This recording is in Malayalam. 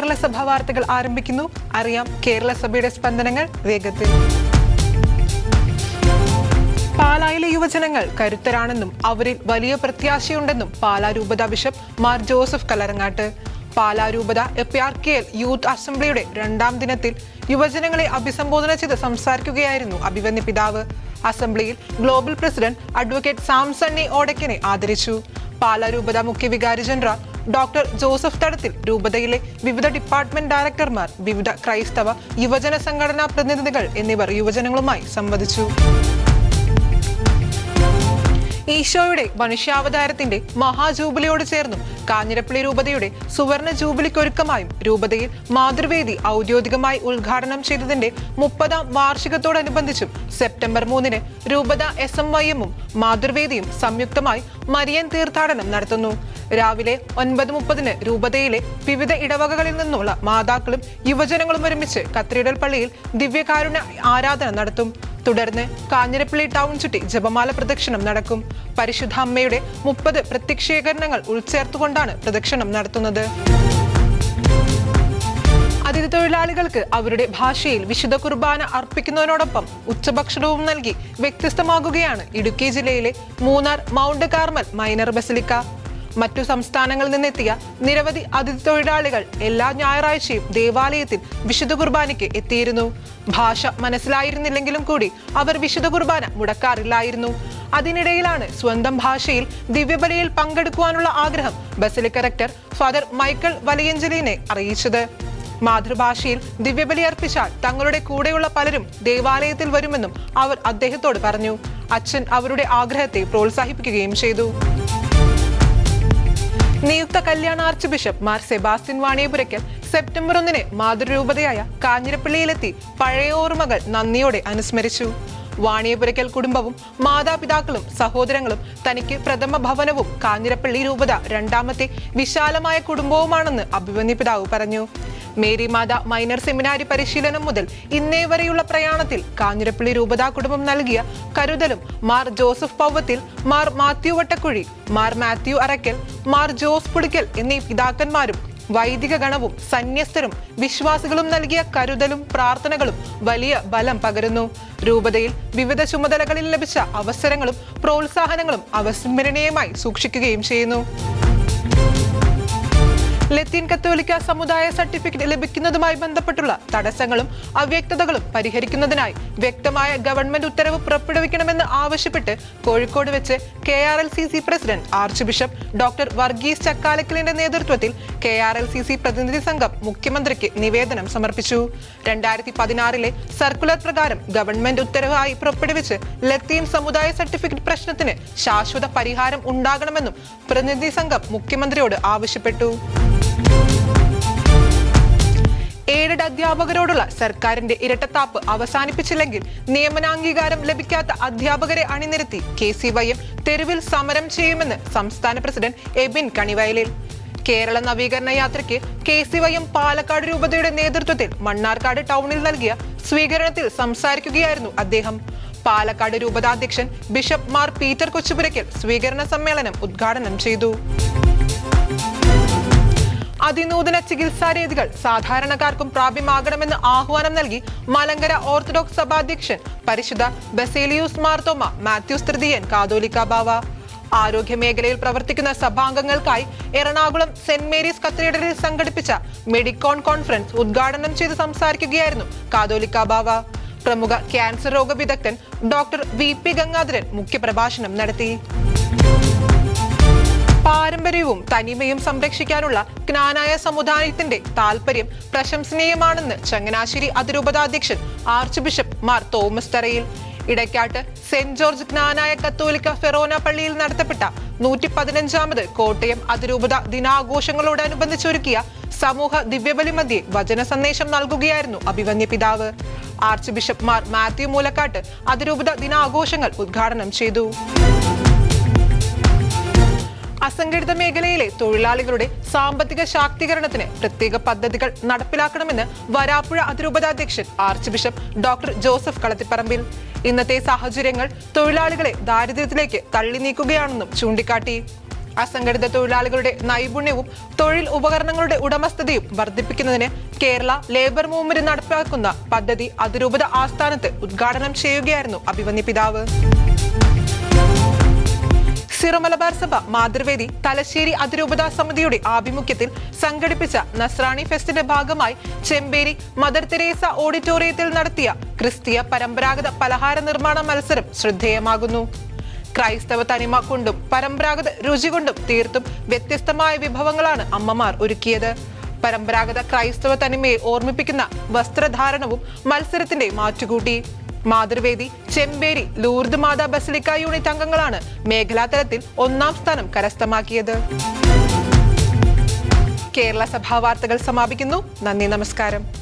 കേരള സഭാ വാർത്തകൾ ആരംഭിക്കുന്നു. അറിയാം കേരള സഭയുടെ സ്പന്ദനങ്ങൾ വേഗത്തിൽ. പാലായിലെ യുവജനങ്ങൾ കരുത്തരാണെന്നും അവരിൽ വലിയ പ്രത്യാശയുണ്ടെന്നും പാലാ രൂപത ബിഷപ്പ് മാർ ജോസഫ് കലരങ്ങാട്ട് പാലാ രൂപത എപ്പിയാർക്കിയൽ യൂത്ത് അസംബ്ലിയുടെ രണ്ടാം ദിനത്തിൽ യുവജനങ്ങളെ അഭിസംബോധന ചെയ്ത് സംസാരിക്കുകയായിരുന്നു അഭിവന്യ പിതാവ്. അസംബ്ലിയിൽ ഗ്ലോബൽ പ്രസിഡന്റ് അഡ്വക്കേറ്റ് സാംസണ്ണി ഓടക്കിനെ ആദരിച്ചു. പാലാ രൂപത മുഖ്യ വികാരി ജനറൽ ഡോക്ടർ ജോസഫ് തടത്തിൽ രൂപതയിലെ വിവിധ ഡിപ്പാർട്ട്മെന്റ് ഡയറക്ടർമാർ വിവിധ ക്രൈസ്തവ യുവജന സംഘടനാ പ്രതിനിധികൾ എന്നിവർ യുവജനങ്ങളുമായി സംവദിച്ചു. ഈശോയുടെ മനുഷ്യാവതാരത്തിന്റെ മഹാജൂബിലിയോട് ചേർന്നും കാഞ്ഞിരപ്പള്ളി രൂപതയുടെ സുവർണ ജൂബിലിക്കൊരുക്കമായും രൂപതയിൽ മാതൃവേദി ഔദ്യോഗികമായി ഉദ്ഘാടനം ചെയ്തതിന്റെ മുപ്പതാം വാർഷികത്തോടനുബന്ധിച്ചും സെപ്റ്റംബർ മൂന്നിന് രൂപത എസ് എം വൈ എമ്മും മാതൃവേദിയും സംയുക്തമായി മരിയൻ തീർത്ഥാടനം നടത്തുന്നു. രാവിലെ ഒൻപത് മുപ്പതിന് രൂപതയിലെ വിവിധ ഇടവകകളിൽ നിന്നുള്ള മാതാക്കളും യുവജനങ്ങളും ഒരുമിച്ച് കത്തീഡ്രൽ പള്ളിയിൽ ദിവ്യകാരുണ്യ ആരാധന നടത്തും. തുടർന്ന് കാഞ്ഞിരപ്പള്ളി ടൗൺ ചുറ്റി ജപമാല പ്രദക്ഷിണം നടക്കും. പരിശുദ്ധ അമ്മയുടെ മുപ്പത് പ്രത്യക്ഷീകരണങ്ങൾ ഉൾച്ചേർത്തുകൊണ്ടാണ് പ്രദക്ഷിണം നടത്തുന്നത്. അതിഥി തൊഴിലാളികൾക്ക് അവരുടെ ഭാഷയിൽ വിശുദ്ധ കുർബാന അർപ്പിക്കുന്നതിനോടൊപ്പം ഉച്ചഭക്ഷണവും നൽകി വ്യത്യസ്തമാകുകയാണ് ഇടുക്കി ജില്ലയിലെ Munnar Mount Carmel minor basilica. മറ്റു സംസ്ഥാനങ്ങളിൽ നിന്നെത്തിയ നിരവധി അതിഥി തൊഴിലാളികൾ എല്ലാ ഞായറാഴ്ചയും ദേവാലയത്തിൽ വിശുദ്ധ കുർബാനയ്ക്ക് എത്തിയിരുന്നു. ഭാഷ മനസ്സിലായിരുന്നില്ലെങ്കിലും കൂടി അവർ വിശുദ്ധ കുർബാന മുടക്കാറില്ലായിരുന്നു. അതിനിടയിലാണ് സ്വന്തം ഭാഷയിൽ ദിവ്യബലിയിൽ പങ്കെടുക്കുവാനുള്ള ആഗ്രഹം ബസിലിക്ക റക്ടർ ഫാദർ മൈക്കിൾ വലിയഞ്ചലിനെ അറിയിച്ചത്. മാതൃഭാഷയിൽ ദിവ്യബലി അർപ്പിച്ചാൽ തങ്ങളുടെ കൂടെയുള്ള പലരും ദേവാലയത്തിൽ വരുമെന്നും അവർ അദ്ദേഹത്തോട് പറഞ്ഞു. അച്ഛൻ അവരുടെ ആഗ്രഹത്തെ പ്രോത്സാഹിപ്പിക്കുകയും ചെയ്തു. നിയുക്ത Kalyan archbishop Mar Sebastian Vaniyapurackal September ഒന്നിന് മാതൃരൂപതയായ കാഞ്ഞിരപ്പള്ളിയിലെത്തി പഴയ ഓർമ്മകൾ നന്ദിയോടെ അനുസ്മരിച്ചു. വാണിയപുരയ്ക്കൽ കുടുംബവും മാതാപിതാക്കളും സഹോദരങ്ങളും തനിക്ക് പ്രഥമ ഭവനവും കാഞ്ഞിരപ്പള്ളി രൂപത രണ്ടാമത്തെ വിശാലമായ കുടുംബവുമാണെന്ന് അഭിമന്യ പിതാവ് പറഞ്ഞു. മേരി മാത മൈനർ സെമിനാരി പരിശീലനം മുതൽ ഇന്നേ വരെയുള്ള പ്രയാണത്തിൽ കാഞ്ഞിരപ്പള്ളി രൂപതാ കുടുംബം നൽകിയ കരുതലും മാർ ജോസഫ് പൗവത്തിൽ മാർ മാത്യു വട്ടക്കുഴി മാർ മാത്യു അറക്കൽ മാർ ജോസ് പുളിക്കൽ എന്നീ പിതാക്കന്മാരും വൈദിക ഗണവും സന്യസ്തരും വിശ്വാസികളും നൽകിയ കരുതലും പ്രാർത്ഥനകളും വലിയ ബലം പകരുന്നു. രൂപതയിൽ വിവിധ ചുമതലകളിൽ ലഭിച്ച അവസരങ്ങളും പ്രോത്സാഹനങ്ങളും അവസ്മരണീയമായി സൂക്ഷിക്കുകയും ചെയ്യുന്നു. ലത്തീൻ കത്തോലിക്ക സമുദായ സർട്ടിഫിക്കറ്റ് ലഭിക്കുന്നതുമായി ബന്ധപ്പെട്ടുള്ള തടസ്സങ്ങളും അവ്യക്തതകളും പരിഹരിക്കുന്നതിനായി വ്യക്തമായ ഗവൺമെന്റ് ഉത്തരവ് പുറപ്പെടുവിക്കണമെന്ന് ആവശ്യപ്പെട്ട് കോഴിക്കോട് വെച്ച് K R L C C president archbishop doctor Varghese ചക്കാലക്കലിന്റെ നേതൃത്വത്തിൽ K R L C C പ്രതിനിധി സംഘം മുഖ്യമന്ത്രിക്ക് നിവേദനം സമർപ്പിച്ചു. രണ്ടായിരത്തി പതിനാറിലെ സർക്കുലർ പ്രകാരം ഗവൺമെന്റ് ഉത്തരവായി പുറപ്പെടുവിച്ച് ലത്തീൻ സമുദായ സർട്ടിഫിക്കറ്റ് പ്രശ്നത്തിന് ശാശ്വത പരിഹാരം ഉണ്ടാകണമെന്നും പ്രതിനിധി സംഘം മുഖ്യമന്ത്രിയോട് ആവശ്യപ്പെട്ടു. എയ്ഡഡ് അധ്യാപകരോടുള്ള സർക്കാരിന്റെ ഇരട്ടത്താപ്പ് അവസാനിപ്പിച്ചില്ലെങ്കിൽ നിയമനാംഗീകാരം ലഭിക്കാത്ത അധ്യാപകരെ അണിനിരത്തി കെ സി വൈ എം തെരുവിൽ സമരം ചെയ്യുമെന്ന് സംസ്ഥാന പ്രസിഡന്റ് എബിൻ കണിവയലിൽ. കേരള നവീകരണ യാത്രയ്ക്ക് K C Y M Palakkad രൂപതയുടെ നേതൃത്വത്തിൽ മണ്ണാർക്കാട് ടൗണിൽ നൽകിയ സ്വീകരണത്തിൽ സംസാരിക്കുകയായിരുന്നു അദ്ദേഹം. പാലക്കാട് രൂപതാധ്യക്ഷൻ ബിഷപ്പ് മാർ പീറ്റർ കൊച്ചുപുരയ്ക്കൽ സ്വീകരണ സമ്മേളനം ഉദ്ഘാടനം ചെയ്തു. അതിനൂതന ചികിത്സാ രീതികൾ സാധാരണക്കാർക്കും പ്രാപ്യമാകണമെന്ന് ആഹ്വാനം നൽകി മലങ്കര ഓർത്തഡോക്സ് സഭാധ്യക്ഷൻ പരിശുദ്ധ ബസേലിയൂസ് മാർത്തോമ മാത്യൂസ് തൃതീയൻ കാതോലിക്ക ബാവ. ആരോഗ്യ മേഖലയിൽ പ്രവർത്തിക്കുന്ന സഭാംഗങ്ങൾക്കായി എറണാകുളം സെന്റ് മേരീസ് കത്തീഡ്രലിൽ സംഘടിപ്പിച്ച മെഡിക്കോൺ കോൺഫറൻസ് ഉദ്ഘാടനം ചെയ്ത് സംസാരിക്കുകയായിരുന്നു കാതോലിക്ക ബാവ. പ്രമുഖ ക്യാൻസർ രോഗ വിദഗ്ധൻ ഡോക്ടർ വി പി ഗംഗാധരൻ മുഖ്യപ്രഭാഷണം നടത്തി. പാരമ്പര്യവും തനിമയും സംരക്ഷിക്കാനുള്ള ജ്ഞാനായ സമുദായത്തിന്റെ താല്പര്യം പ്രശംസനീയമാണെന്ന് ചങ്ങനാശ്ശേരി അതിരൂപതാധ്യക്ഷൻ archbishop Mar Thomas Tharayil. Edakkattu saint George ജ്ഞാനായ കത്തോലിക്ക ഫെറോന പള്ളിയിൽ നടത്തപ്പെട്ട നൂറ്റി പതിനഞ്ചാമത് കോട്ടയം അതിരൂപത ദിനാഘോഷങ്ങളോടനുബന്ധിച്ചൊരുക്കിയ സമൂഹ ദിവ്യബലി മധ്യേ വചന സന്ദേശം നൽകുകയായിരുന്നു അഭിവന്യ പിതാവ്. ആർച്ച് ബിഷപ്പ് മാർ മാത്യു മൂലക്കാട്ട് അതിരൂപത ദിനാഘോഷങ്ങൾ ഉദ്ഘാടനം ചെയ്തു. അസംഘടിത മേഖലയിലെ തൊഴിലാളികളുടെ സാമ്പത്തിക ശാക്തീകരണത്തിന് പ്രത്യേക പദ്ധതികൾ നടപ്പിലാക്കണമെന്ന് വരാപ്പുഴ അതിരൂപതാധ്യക്ഷൻ archbishop doctor Joseph Kalathiparambil. ഇന്നത്തെ സാഹചര്യങ്ങൾ തൊഴിലാളികളെ ദാരിദ്ര്യത്തിലേക്ക് തള്ളി നീക്കുകയാണെന്നും ചൂണ്ടിക്കാട്ടി. അസംഘടിത തൊഴിലാളികളുടെ നൈപുണ്യവും തൊഴിൽ ഉപകരണങ്ങളുടെ ഉടമസ്ഥതയും വർദ്ധിപ്പിക്കുന്നതിന് കേരള ലേബർ മൂവ്മെന്റ് നടപ്പാക്കുന്ന പദ്ധതി അതിരൂപത ആസ്ഥാനത്ത് ഉദ്ഘാടനം ചെയ്യുകയായിരുന്നു അഭിമന്യ പിതാവ്. സിറോ മലബാർ സഭ മാതൃവേദി തലശ്ശേരി അതിരൂപതാ സമിതിയുടെ ആഭിമുഖ്യത്തിൽ സംഘടിപ്പിച്ച നസ്രാണി ഫെസ്റ്റിന്റെ ഭാഗമായി ചെമ്പേരി മദർ തെരേസ ഓഡിറ്റോറിയത്തിൽ നടത്തിയ ക്രിസ്തീയ പരമ്പരാഗത പലഹാര നിർമ്മാണ മത്സരം ശ്രദ്ധേയമാകുന്നു. ക്രൈസ്തവ തനിമ കൊണ്ടും പരമ്പരാഗത രുചി കൊണ്ടും തീർത്തും വ്യത്യസ്തമായ വിഭവങ്ങളാണ് അമ്മമാർ ഒരുക്കിയത്. പരമ്പരാഗത ക്രൈസ്തവ തനിമയെ ഓർമ്മിപ്പിക്കുന്ന വസ്ത്രധാരണവും മത്സരത്തിന്റെ മാറ്റുകൂട്ടി. Mathruvedi Chemperi Lourdes Matha basilica unit അംഗങ്ങളാണ് മേഖലാതലത്തിൽ ഒന്നാം സ്ഥാനം കരസ്ഥമാക്കിയത്. കേരള സഭാ വാർത്തകൾ സമാപിക്കുന്നു. നന്ദി നമസ്കാരം.